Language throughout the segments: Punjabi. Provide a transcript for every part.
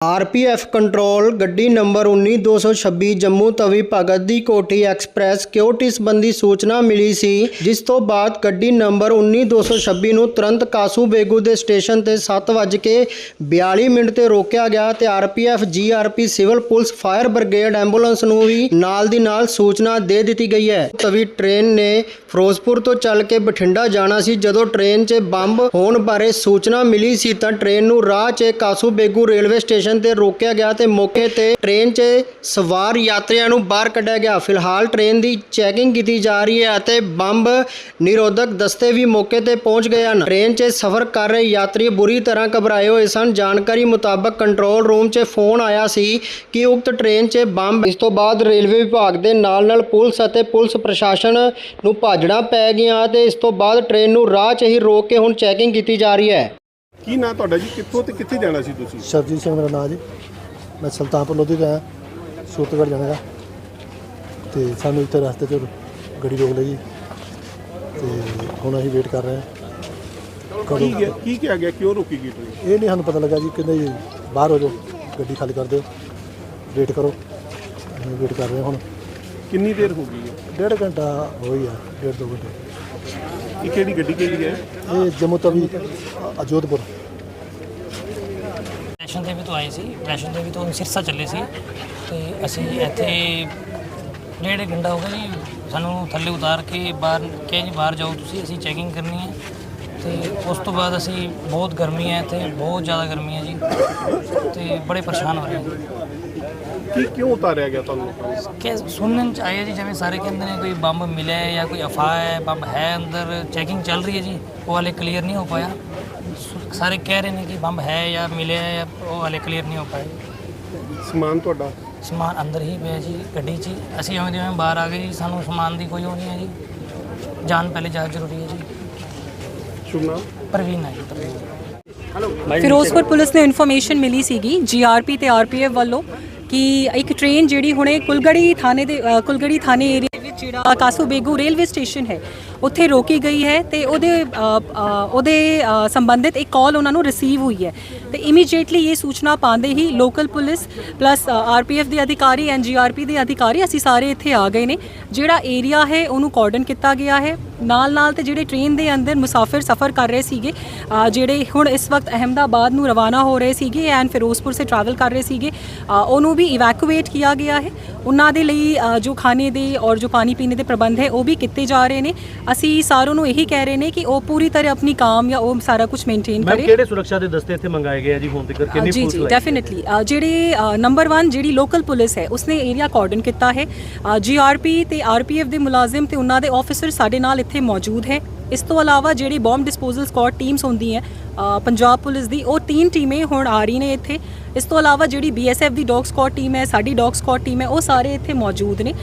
ਆਰਪੀਐਫ ਕੰਟਰੋਲ ਗੱਡੀ number 19226 Jammu Tawi Bhagat di Kothi express security ਸੰਬੰਧੀ ਸੂਚਨਾ ਮਿਲੀ ਸੀ, ਜਿਸ ਤੋਂ ਬਾਅਦ ਗੱਡੀ ਨੰਬਰ 19226 ਨੂੰ ਤੁਰੰਤ ਕਾਸੂ ਬੇਗੂ ਦੇ ਸਟੇਸ਼ਨ ਤੇ 7:42 ਮਿੰਟ ਤੇ ਰੋਕਿਆ ਗਿਆ ਤੇ RPF GRP civil police fire brigade ambulance ਨੂੰ ਵੀ ਨਾਲ ਦੀ ਨਾਲ ਸੂਚਨਾ ਦੇ ਦਿੱਤੀ ਗਈ ਹੈ। ਤਵੀ ਟ੍ਰੇਨ ਨੇ ਫਿਰੋਜ਼ਪੁਰ ਤੋਂ ਚੱਲ ਕੇ ਬਠਿੰਡਾ ਜਾਣਾ ਸੀ। ਜਦੋਂ ਟ੍ਰੇਨ 'ਚ ਬੰਬ ਹੋਣ ਬਾਰੇ ਸੂਚਨਾ ਮਿਲੀ ਸੀ ਤਾਂ ਟ੍ਰੇਨ ਨੂੰ ਰਾਹ 'ਚ ਕਾਸੂ ਬੇਗੂ ਰੇਲਵੇ ਸਟੇਸ਼ਨ ਤੇ ਰੋਕਿਆ ਗਿਆ ਤੇ ਮੌਕੇ ਤੇ ਟ੍ਰੇਨ 'ਚ ਸਵਾਰ ਯਾਤਰੀਆਂ ਨੂੰ ਬਾਹਰ ਕੱਢਿਆ ਗਿਆ। ਫਿਲਹਾਲ ਟ੍ਰੇਨ ਦੀ ਚੈਕਿੰਗ ਕੀਤੀ ਜਾ ਰਹੀ ਹੈ ਅਤੇ ਬੰਬ ਨਿਰੋਧਕ ਦਸਤੇ ਵੀ ਮੌਕੇ ਤੇ ਪਹੁੰਚ ਗਏ ਹਨ। ਟ੍ਰੇਨ 'ਚ ਸਫ਼ਰ ਕਰ ਰਹੇ ਯਾਤਰੀ ਬੁਰੀ ਤਰ੍ਹਾਂ ਘਬਰਾਏ ਹੋਏ ਸਨ। ਜਾਣਕਾਰੀ ਮੁਤਾਬਕ ਕੰਟਰੋਲ ਰੂਮ 'ਚ ਫੋਨ ਆਇਆ ਸੀ ਕਿ ਉਕਤ ਟ੍ਰੇਨ 'ਚ ਬੰਬ ਇਸ ਤੋਂ ਬਾਅਦ ਰੇਲਵੇ ਵਿਭਾਗ ਦੇ ਨਾਲ ਨਾਲ ਪੁਲਿਸ ਅਤੇ ਪੁਲਿਸ ਪ੍ਰਸ਼ਾਸਨ ਨੂੰ ਭਾਜੜਾਂ ਪੈ ਗਈਆਂ ਤੇ ਇਸ ਤੋਂ ਬਾਅਦ ਟ੍ਰੇਨ ਨੂੰ ਰਾਹ 'ਚ ਹੀ ਰੋਕ ਕੇ ਹੁਣ ਚੈਕਿੰਗ ਕੀਤੀ ਜਾ ਰਹੀ ਹੈ। ਕੀ ਨਾਂ ਤੁਹਾਡਾ ਜੀ? ਕਿੱਥੋਂ ਤੇ ਕਿੱਥੇ ਜਾਣਾ ਸੀ ਤੁਸੀਂ? ਸਰਜੀਤ ਸਿੰਘ ਮੇਰਾ ਨਾਮ ਜੀ। ਮੈਂ ਸੁਲਤਾਨਪੁਰ ਲੋਧੀ ਦਾ ਸੂਰਤਗੜ੍ਹ ਜਾਣਾ ਗਾ ਤੇ ਸਾਨੂੰ ਇੱਥੇ ਰਸਤੇ 'ਚ ਗੱਡੀ ਰੋਕ ਲਈ ਜੀ। ਤੇ ਹੁਣ ਅਸੀਂ ਵੇਟ ਕਰ ਰਹੇ ਹਾਂ। ਕੀ ਗਿਆ- ਕੀ ਕਿਹਾ ਗਿਆ? ਕਿਉਂ ਰੋਕੀ ਗਈ ਟ੍ਰੇਨ ਇਹ ਨਹੀਂ ਸਾਨੂੰ ਪਤਾ ਲੱਗਾ ਜੀ ਕਹਿੰਦੇ ਜੀ ਬਾਹਰ ਹੋ ਜਾਓ ਗੱਡੀ ਖਾਲੀ ਕਰ ਦਿਓ। ਵੇਟ ਕਰੋ। ਅਸੀਂ ਵੇਟ ਕਰ ਰਹੇ ਹਾਂ ਹੁਣ। ਕਿੰਨੀ ਦੇਰ ਹੋ ਗਈ ਹੈ? ਡੇਢ ਘੰਟਾ ਹੋ ਹੀ ਆ ਡੇਢ ਦੋ ਘੰਟੇ। ਇਹ ਕਿਹੜੀ ਗੱਡੀ ਕਿਹੜੀ ਹੈ? ਇਹ ਜੰਮੂ ਤਵੀ ਅਜੋਧਪੁਰ। ਵੈਸ਼ਨੋ ਦੇਵੀ ਤੋਂ ਆਏ ਸੀ ਵੈਸ਼ਨੋ ਦੇਵੀ ਤੋਂ ਸਿਰਸਾ ਚੱਲੇ ਸੀ ਤੇ ਅਸੀਂ ਇੱਥੇ ਡੇਢ ਘੰਟਾ ਹੋ ਗਿਆ ਜੀ ਸਾਨੂੰ ਥੱਲੇ ਉਤਾਰ ਕੇ ਬਾਹਰ ਕਿਹਾ ਜੀ ਬਾਹਰ ਜਾਓ ਤੁਸੀਂ ਅਸੀਂ ਚੈਕਿੰਗ ਕਰਨੀ ਹੈ ਤੇ ਉਸ ਤੋਂ ਬਾਅਦ ਅਸੀਂ ਬਹੁਤ ਗਰਮੀ ਹੈ ਇੱਥੇ ਬਹੁਤ ਜ਼ਿਆਦਾ ਗਰਮੀ ਹੈ ਜੀ ਤੇ ਬੜੇ ਪਰੇਸ਼ਾਨ ਹੋ ਰਹੇ ਹਾਂ ਕੀ ਕਿਉਂ ਉਤਾਰਿਆ ਗਿਆ ਤੁਹਾਨੂੰ? ਕਿ ਸੁਣਨ ਚ ਆਇਆ ਜੀ ਜਿਵੇਂ ਸਾਰੇ ਕਹਿੰਦੇ ਨੇ ਕੋਈ ਬੰਬ ਮਿਲਿਆ ਹੈ ਜਾਂ ਕੋਈ ਅਫਵਾਹ ਹੈ ਬੰਬ ਹੈ ਅੰਦਰ ਚੈਕਿੰਗ ਚੱਲ ਰਹੀ ਹੈ ਜੀ ਉਹ ਹਾਲੇ ਕਲੀਅਰ ਨਹੀਂ ਹੋ ਪਾਇਆ ਸਾਰੇ ਕਹਿ ਰਹੇ ਨੇ ਕਿ ਬੰਬ ਹੈ ਜਾਂ ਮਿਲਿਆ ਹੈ ਜਾਂ ਉਹ ਹਾਲੇ ਕਲੀਅਰ ਨਹੀਂ ਹੋ ਪਾਇਆ। ਸਮਾਨ ਤੁਹਾਡਾ? ਸਮਾਨ ਅੰਦਰ ਹੀ ਪਿਆ ਜੀ ਗੱਡੀ 'ਚ ਹੀ। ਅਸੀਂ ਜਿਵੇਂ ਜਿਵੇਂ ਬਾਹਰ ਆ ਗਏ ਜੀ ਸਾਨੂੰ ਸਮਾਨ ਦੀ ਕੋਈ ਉਹ ਨਹੀਂ ਹੈ ਜੀ। ਜਾਨ ਪਹਿਲੇ ਜ਼ਿਆਦਾ ਜ਼ਰੂਰੀ ਹੈ ਜੀ। ਸ਼ੁਭ ਨਾਮ? ਪ੍ਰਵੀਨ ਹੈ ਜੀ ਪ੍ਰਵੀਨ। ਫਿਰੋਜ਼ਪੁਰ ਪੁਲਿਸ ਨੂੰ ਇਨਫੋਰਮੇਸ਼ਨ ਮਿਲੀ ਸੀਗੀ ਜੀਆਰਪੀ ਤੇ ਆਰਪੀਐਫ ਵੱਲੋਂ ਕਿ ਇੱਕ ਟ੍ਰੇਨ ਜਿਹੜੀ ਹੁਣੇ ਕੁਲਗੜੀ ਥਾਣੇ ਦੇ ਅ, ਕੁਲਗੜੀ ਥਾਣੇ ਏਰੀਆ ਵਿੱਚ ਜਿਹੜਾ ਕਾਸੂ ਬੇਗੂ ਰੇਲਵੇ ਸਟੇਸ਼ਨ ਹੈ ਉੱਥੇ ਰੋਕੀ ਗਈ ਹੈ ਤੇ ਉਹਦੇ ਉਹਦੇ ਸੰਬੰਧਿਤ ਇੱਕ ਕਾਲ ਉਹਨਾਂ ਨੂੰ ਰਿਸੀਵ ਹੋਈ ਹੈ। ਤੇ ਇਮੀਡੀਏਟਲੀ ਇਹ ਸੂਚਨਾ ਪਾਉਂਦੇ ਹੀ ਲੋਕਲ ਪੁਲਿਸ ਪਲੱਸ ਆਰਪੀਐਫ ਦੇ ਅਧਿਕਾਰੀ ਐਨਜੀਆਰਪੀ ਦੇ ਅਧਿਕਾਰੀ, ਅਸੀਂ ਸਾਰੇ ਇੱਥੇ ਆ ਗਏ ਨੇ। ਜਿਹੜਾ ਏਰੀਆ ਹੈ ਉਹਨੂੰ ਕਾਰਡਨ ਕੀਤਾ ਗਿਆ ਹੈ। ਨਾਲ ਨਾਲ ਤੇ ਜਿਹੜੇ ਟ੍ਰੇਨ ਦੇ ਅੰਦਰ ਮੁਸਾਫਿਰ ਸਫ਼ਰ ਕਰ ਰਹੇ ਸੀਗੇ ਜਿਹੜੇ ਹੁਣ ਇਸ ਵਕਤ ਅਹਮਦਾਬਾਦ ਨੂੰ ਰਵਾਨਾ ਹੋ ਰਹੇ ਸੀਗੇ ਐਂਡ ਫਿਰੋਜ਼ਪੁਰ ਸੇ ਟਰੈਵਲ ਕਰ ਰਹੇ ਸੀਗੇ ਉਹਨੂੰ ਵੀ ਇਵੈਕੂਏਟ ਕੀਤਾ ਗਿਆ ਹੈ। ਉਹਨਾਂ ਦੇ ਲਈ ਜੋ ਖਾਣੇ ਦੇ ਔਰ ਜੋ ਪਾਣੀ ਪੀਣੇ ਦੇ ਪ੍ਰਬੰਧ ਹੈ, ਉਹ ਵੀ ਕੀਤੇ ਜਾ ਰਹੇ ਨੇ। ਅਸੀਂ ਸਾਰਿਆਂ ਨੂੰ ਇਹੀ ਕਹਿ ਰਹੇ ਨੇ ਕਿ ਉਹ ਪੂਰੀ ਤਰ੍ਹਾਂ ਆਪਣੀ ਕਾਮ ਜਾਂ ਉਹ ਸਾਰਾ ਕੁਝ ਮੇਨਟੇਨ ਮੈਮ ਕਰੇ। ਕਿਹੜੇ ਸੁਰੱਖਿਆ ਦੇ ਦਸਤੇ ਇੱਥੇ ਮੰਗਾਏ ਗਏ ਆ ਜੀ? ਹੁਣ ਤੱਕ ਕਿੰਨੀ ਜੀ ਜੀ ਡੈਫੀਨਿਟਲੀ ਜਿਹੜੇ ਨੰਬਰ 1 ਜਿਹੜੀ ਲੋਕਲ ਪੁਲਿਸ ਹੈ ਉਸਨੇ ਏਰੀਆ ਕਾਰਡਨ ਕੀਤਾ ਹੈ। ਜੀਆਰਪੀ ਤੇ ਆਰਪੀਐਫ ਦੇ ਮੁਲਾਜ਼ਮ ਤੇ ਉਹਨਾਂ ਦੇ ਆਫੀਸਰ ਸਾਡੇ ਨਾਲ ਇੱਥੇ ਮੌਜੂਦ ਹੈ। ਇਸ ਤੋਂ ਇਲਾਵਾ ਜਿਹੜੀ ਬੰਬ ਡਿਸਪੋਜ਼ਲ ਸquad ਟੀਮਸ ਹੁੰਦੀਆਂ ਪੰਜਾਬ ਪੁਲਿਸ ਦੀ ਉਹ ਤਿੰਨ ਟੀਮੇ ਹੁਣ ਆ ਰਹੀ ਨੇ ਇੱਥੇ। ਇਸ ਤੋਂ ਇਲਾਵਾ ਜਿਹੜੀ ਬੀਐਸਐਫ ਦੀ ਡੌਗ ਸਕਾਟ ਟੀਮ ਹੈ ਸਾਡੀ ਡੌਗ ਸਕਾਟ ਟੀਮ ਹੈ ਉਹ ਸਾਰੇ ਇੱਥੇ ਮੌਜੂਦ ਨੇ।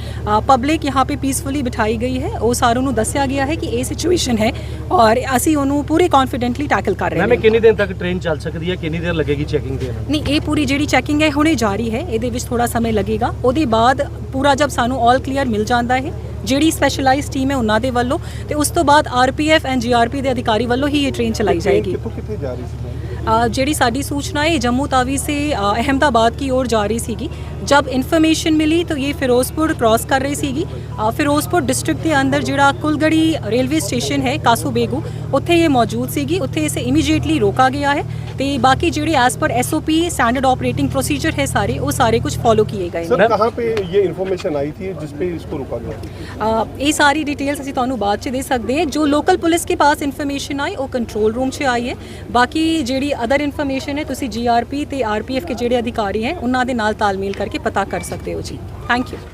ਪਬਲਿਕ ਯਹਾਂ ਪੇ ਪੀਸਫੁਲੀ ਬਿਠਾਈ ਗਈ ਹੈ। ਉਹ ਸਾਰੋਂ ਨੂੰ ਦੱਸਿਆ ਗਿਆ ਹੈ ਕਿ ਇਹ ਸਿਚੁਏਸ਼ਨ ਹੈ ਔਰ ਅਸੀਂ ਉਹਨੂੰ ਪੂਰੇ ਕੌਨਫੀਡੈਂਟਲੀ ਟੈਕਲ ਕਰ ਰਹੇ ਹਾਂ। ਮੈਂ ਕਿੰਨੀ ਦਿਨ ਤੱਕ ਟ੍ਰੇਨ ਚੱਲ ਸਕਦੀ ਹੈ? ਕਿੰਨੀ ਦੇਰ ਲੱਗੇਗੀ ਚੈਕਿੰਗ ਦੇ ਨਹੀਂ ਇਹ ਪੂਰੀ ਜਿਹੜੀ ਚੈਕਿੰਗ ਹੈ ਹੁਣੇ ਜਾਰੀ ਹੈ। ਇਹਦੇ ਵਿੱਚ ਥੋੜਾ ਸਮਾਂ ਲੱਗੇਗਾ। ਉਹਦੇ ਬਾਅਦ ਪੂਰਾ ਜਦ ਸਾਨੂੰ ਆਲ ਕਲੀਅਰ ਮਿਲ ਜਾਂਦਾ ਹੈ। ਜਿਹੜੀ ਸਪੈਸ਼ਲਾਈਜ਼ ਟੀਮ ਹੈ ਉਹਨਾਂ ਦੇ ਵੱਲੋਂ ਤੇ ਉਸ ਤੋਂ ਬਾਅਦ ਆਰਪੀਐਫ ਐਂਡ ਜੀਆਰਪੀ ਦੇ ਅਧਿਕਾਰੀ ਵੱਲੋਂ ਹੀ ਇਹ ਟ੍ਰੇਨ ਚਲਾਈ ਜਾਏਗੀ। ਜਿਹੜੀ ਸਾਡੀ सूचना है जम्मू तावी से अ, अहमदाबाद की ओर जा रही ਸੀਗੀ जब इन्फॉर्मेशन मिली तो ये ਫਿਰੋਜ਼ਪੁਰ ਕ੍ਰਾਸ ਕਰ ਰਹੀ ਸੀਗੀ ਅ, ਫਿਰੋਜ਼ਪੁਰ ਡਿਸਟ੍ਰਿਕਟ ਦੇ ਅੰਦਰ ਜਿਹੜਾ ਕੁਲਗੜੀ ਰੇਲਵੇ ਸਟੇਸ਼ਨ ਹੈ ਕਾਸੂ ਬੇਗੂ ਉੱਥੇ ਇਹ ਮੌਜੂਦ ਸੀਗੀ ਉੱਥੇ ਇਸੇ ਇਮੀਡੀਏਟਲੀ ਰੋਕਾ ਗਿਆ ਹੈ ਤੇ ਬਾਕੀ ਜਿਹੜੇ as per SOP standard operating procedure है सारे वो सारे कुछ फॉलो किए गए हैं सर कहाँ पे ये इन्फॉर्मेशन आई थी जिस पे इसको रुका गया ਅ, ਇਹ ਸਾਰੀ ਡਿਟੇਲਸ ਅਸੀਂ ਤੁਹਾਨੂੰ ਬਾਅਦ ਚ ਦੇ ਸਕਦੇ ਹਾਂ ਜੋ ਲੋਕਲ ਪੁਲਿਸ ਕੇ ਪਾਸ ਇਨਫੋਰਮੇਸ਼ਨ ਆਈ ਉਹ ਕੰਟਰੋਲ ਰੂਮ 'ਚ ਆਈ ਹੈ ਬਾਕੀ ਜਿਹੜੀ ਅਦਰ ਇਨਫੋਰਮੇਸ਼ਨ ਹੈ ਤੁਸੀਂ ਜੀਆਰਪੀ ਤੇ ਆਰਪੀਐਫ ਕੇ ਜਿਹੜੇ ਅਧਿਕਾਰੀ ਹੈ ਉਹਨਾਂ ਦੇ ਨਾਲ ਤਾਲਮੇਲ ਕਰਕੇ ਪਤਾ ਕਰ ਸਕਦੇ ਹੋ ਜੀ ਥੈਂਕ ਯੂ